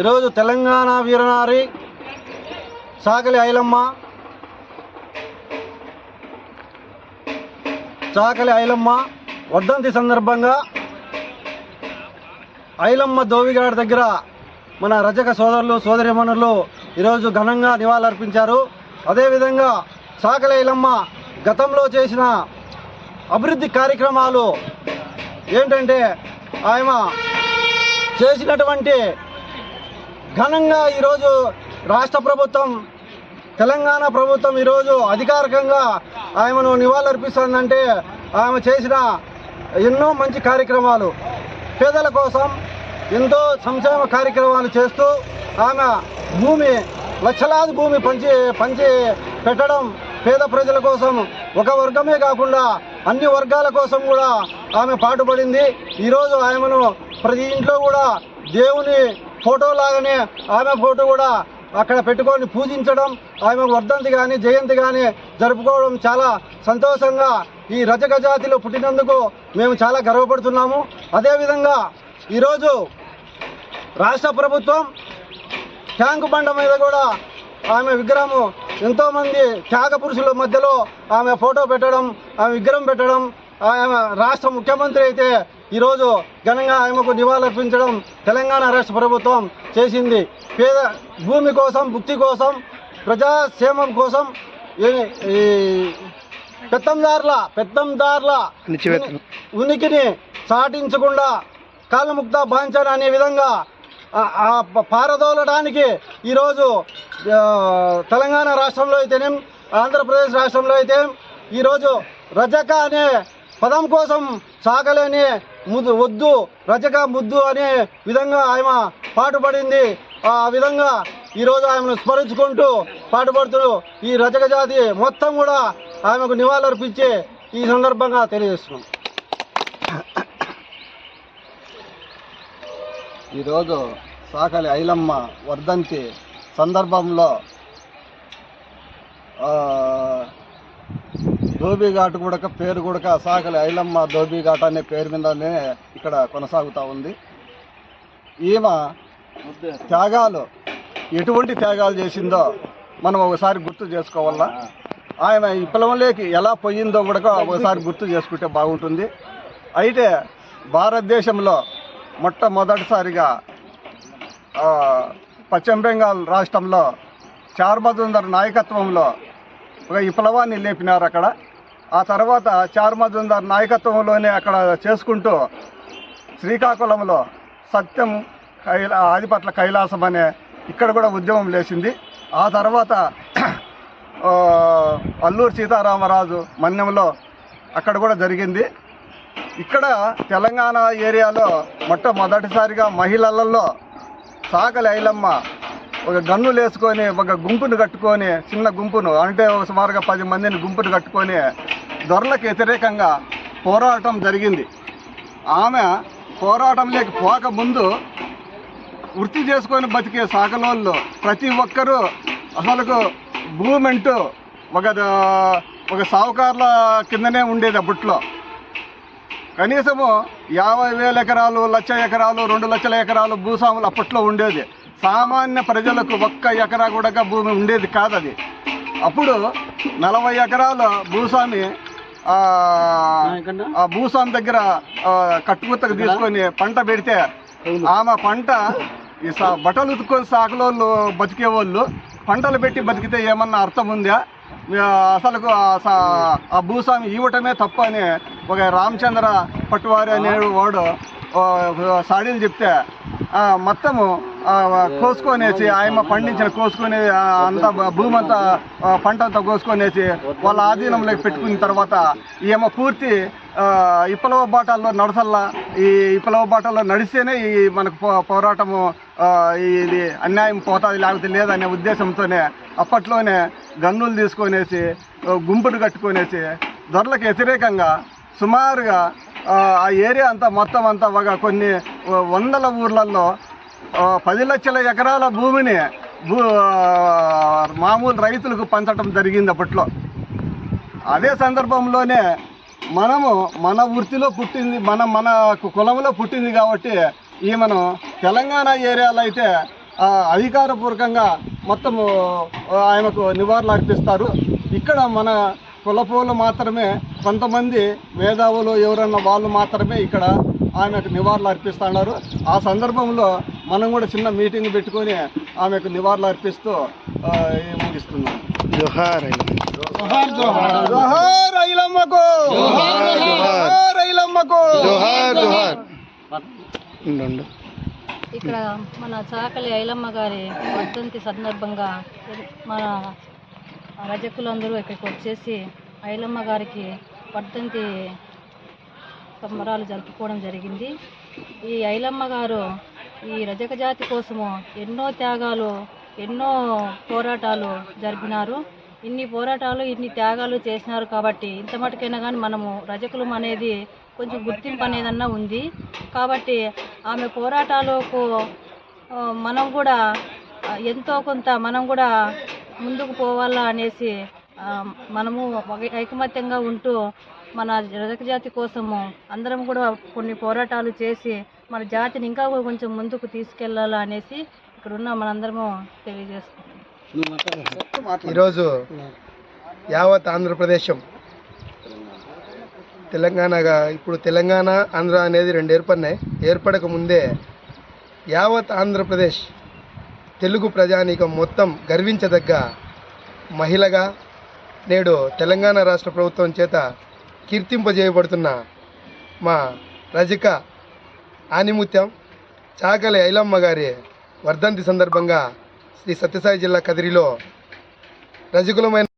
ఈరోజు తెలంగాణ వీరనారి సాకలి ఐలమ్మ చాకలి ఐలమ్మ వర్ధంతి సందర్భంగా ఐలమ్మ దోవిగాడి దగ్గర మన రజక సోదరులు సోదరిమణులు ఈరోజు ఘనంగా నివాళులర్పించారు. అదేవిధంగా చాకలి ఐలమ్మ గతంలో చేసిన అభివృద్ధి కార్యక్రమాలు ఏంటంటే ఆయన చేసినటువంటి ఘనంగా ఈరోజు రాష్ట్ర ప్రభుత్వం తెలంగాణ ప్రభుత్వం ఈరోజు అధికారికంగా ఆమెను నివాళులర్పిస్తుందంటే ఆమె చేసిన ఎన్నో మంచి కార్యక్రమాలు. పేదల కోసం ఎంతో సంక్షేమ కార్యక్రమాలు చేస్తూ ఆమె భూమి లక్షలాది భూమి పంచి పంచి పెట్టడం పేద ప్రజల కోసం ఒక వర్గమే కాకుండా అన్ని వర్గాల కోసం కూడా ఆమె పాటుపడింది. ఈరోజు ఆమెను ప్రతి ఇంట్లో కూడా దేవుని ఫోటో లాగానే ఆమె ఫోటో కూడా అక్కడ పెట్టుకొని పూజించడం ఆమె వర్ధంతి కానీ జయంతి కానీ జరుపుకోవడం చాలా సంతోషంగా ఈ రజక జాతిలో పుట్టినందుకు మేము చాలా గర్వపడుతున్నాము. అదేవిధంగా ఈరోజు రాష్ట్ర ప్రభుత్వం ట్యాంకు బండ మీద కూడా ఆమె విగ్రహము ఎంతోమంది త్యాగ పురుషుల మధ్యలో ఆమె ఫోటో పెట్టడం ఆమె విగ్రహం పెట్టడం ఆమె రాష్ట్ర ముఖ్యమంత్రి అయితే ఈరోజు ఘనంగా ఆమెకు నివాళులర్పించడం తెలంగాణ రాష్ట్ర ప్రభుత్వం చేసింది పేద భూమి కోసం భుక్తి కోసం ప్రజాక్షేమం కోసం పెత్తందారుల పెత్తందారుల. ఉనికిని చాటించకుండా కాళ్ళముక్త బాంఛన అనే విధంగా పారదోలడానికి ఈరోజు తెలంగాణ రాష్ట్రంలో అయితేనేం ఆంధ్రప్రదేశ్ రాష్ట్రంలో అయితే ఈరోజు రజక అనే పదం కోసం సాగలేని ముద్దు వద్దు రజక ముద్దు అనే విధంగా ఆమె పాటుపడింది. ఆ విధంగా ఈరోజు ఆమెను స్మరించుకుంటూ పాటుపడుతూ ఈ రజక జాతి మొత్తం కూడా ఆమెకు నివాళులర్పించి ఈ సందర్భంగా తెలియజేస్తున్నాం. ఈరోజు సాకలి ఐలమ్మ వర్ధంతి సందర్భంలో ధోబీ ధోబీఘాట్ కూడా పేరు కూడా సాగలి. ఐలమ్మ ధోబీఘాట్ అనే పేరు మీదనే ఇక్కడ కొనసాగుతూ ఉంది. ఈమె త్యాగాలు ఎటువంటి త్యాగాలు చేసిందో మనం ఒకసారి గుర్తు చేసుకోవాలా? ఆమె ఈ పొలంలోకి ఎలా పోయిందో కూడా ఒకసారి గుర్తు చేసుకుంటే బాగుంటుంది. అయితే భారతదేశంలో మొట్టమొదటిసారిగా పశ్చిమ బెంగాల్ రాష్ట్రంలో చార్మజుందర్ నాయకత్వంలో ఒక విప్లవాన్ని లేపినారు అక్కడ ఆ తర్వాత చార్మజుందార్ నాయకత్వంలోనే అక్కడ చేసుకుంటూ శ్రీకాకుళంలో సత్యం కైలా ఆదిపట్ల కైలాసం అనే ఇక్కడ కూడా ఉద్యమం లేచింది. ఆ తర్వాత అల్లూరు సీతారామరాజు మన్యంలో అక్కడ కూడా జరిగింది. ఇక్కడ తెలంగాణ ఏరియాలో మొట్టమొదటిసారిగా మహిళలలో సాగలి ఐలమ్మ ఒక గన్ను లేసుకొని ఒక గుంపును కట్టుకొని చిన్న గుంపును అంటే సుమారుగా పది మందిని గుంపును కట్టుకొని ధరలకు వ్యతిరేకంగా పోరాటం జరిగింది. ఆమె పోరాటంలోకి పోకముందు వృత్తి చేసుకొని బతికే సాగలోళ్ళు ప్రతి ఒక్కరూ అసలుకు భూమి అంటూ ఒక ఒక సావుకారుల కిందనే ఉండేది అప్పట్లో కనీసము యాభై వేల ఎకరాలు లక్ష ఎకరాలు రెండు లక్షల ఎకరాలు భూస్వాములు అప్పట్లో ఉండేది. సామాన్య ప్రజలకు ఒక్క ఎకరా కూడా భూమి ఉండేది కాదు అది అప్పుడు నలభై ఎకరాల భూస్వామి భూస్వామి దగ్గర ఆ, కట్టుకుత్తకు తీసుకొని పంట పెడితే ఆమె పంట ఈ సా బట్టలు ఉతుక్కొని సాకులోళ్ళు బతికేవాళ్ళు పంటలు పెట్టి బతికితే ఏమన్నా అర్థం ఉందా? ఆ, అసలు ఆ ఆ భూస్వామి ఇవ్వటమే తప్పు అని ఒక రామచంద్ర పట్టువారి అనే వాడు ఆ, సాడీలు చెప్తే ఆ, మొత్తము ఆ, కోసుకొనేసి ఆయమ్మ పండించిన కోసుకొని అంతా భూమి అంతా పంట అంతా కోసుకొనేసి వాళ్ళ ఆధీనంలోకి పెట్టుకున్న తర్వాత ఈమె పూర్తి ఇప్పలవ విప్లవ బాటల్లో నడసల్లా. ఈ విప్లవ బాటల్లో నడిస్తేనే ఈ మనకు పో- పోరాటము ఇది అన్యాయం పోతుంది లేకపోతే లేదనే ఉద్దేశంతోనే అప్పట్లోనే గన్నులు తీసుకొనేసి గుంపులు కట్టుకొనేసి ధరలకు వ్యతిరేకంగా సుమారుగా ఆ ఏరియా అంతా మొత్తం అంతా ఒక కొన్ని వందల ఊర్లలో పది లక్షల ఎకరాల భూమిని భూ మామూలు రైతులకు పంచడం జరిగింది అప్పట్లో. అదే సందర్భంలోనే మనము మన వృత్తిలో పుట్టింది మన మన కులంలో పుట్టింది కాబట్టి ఈ మనం తెలంగాణ ఏరియాలో అయితే అధికారపూర్వకంగా మొత్తము ఆయనకు నివారణ అర్పిస్తారు. ఇక్కడ మన కులపోలు మాత్రమే కొంతమంది మేధావులు ఎవరన్నా వాళ్ళు మాత్రమే ఇక్కడ ఆమెకు నివారణ అర్పిస్తున్నారు ఆ సందర్భంలో మనం కూడా చిన్న మీటింగ్ పెట్టుకొని ఆమెకు నివాళులు అర్పిస్తూ ముగిస్తున్నాం. జోహార్ జోహార్ ఐలమ్మకు! జోహార్ ఐలమ్మకు! జోహార్ జోహార్. ఉండు, ఉండు. ఇక్కడ మన చాకలి ఐలమ్మ గారి వర్ధంతి సందర్భంగా మన రజకులందరూ ఇక్కడికి వచ్చేసి ఐలమ్మ గారికి వర్ధంతి సంబరాలు జరుపుకోవడం జరిగింది. ఈ ఐలమ్మ గారు ఈ రజక జాతి కోసము ఎన్నో త్యాగాలు ఎన్నో పోరాటాలు జరిపినారు. ఇన్ని పోరాటాలు ఇన్ని త్యాగాలు చేసినారు కాబట్టి ఇంత మటుకైనా కానీ మనము రజకులం అనేది కొంచెం గుర్తింపు అనేదన్నా ఉంది. కాబట్టి ఆమె పోరాటాలకు మనం కూడా ఎంతో కొంత మనం కూడా ముందుకు పోవాలా అనేసి మనము ఒక- ఐకమత్యంగా ఉంటూ మన రజక జాతి కోసము అందరం కూడా కొన్ని పోరాటాలు చేసి మన జాతిని ఇంకా కొంచెం ముందుకు తీసుకెళ్ళాలా అనేసి ఇక్కడ ఉన్న మనందరము తెలియజేస్తున్నాం ఈరోజు యావత్ ఆంధ్రప్రదేశం తెలంగాణగా ఇప్పుడు తెలంగాణ ఆంధ్ర అనేది రెండు ఏర్పడినాయి. ఏర్పడక ముందే యావత్ ఆంధ్రప్రదేశ్ తెలుగు ప్రజానీకం మొత్తం గర్వించదగ్గ మహిళగా నేడు తెలంగాణ రాష్ట్ర ప్రభుత్వం చేత కీర్తింపజేయబడుతున్న మా రజిక ఆనిముత్యం చాకలి ఐలమ్మ గారి వర్ధంతి సందర్భంగా శ్రీ సత్యసాయి జిల్లా కదిరిలో రజకులమైన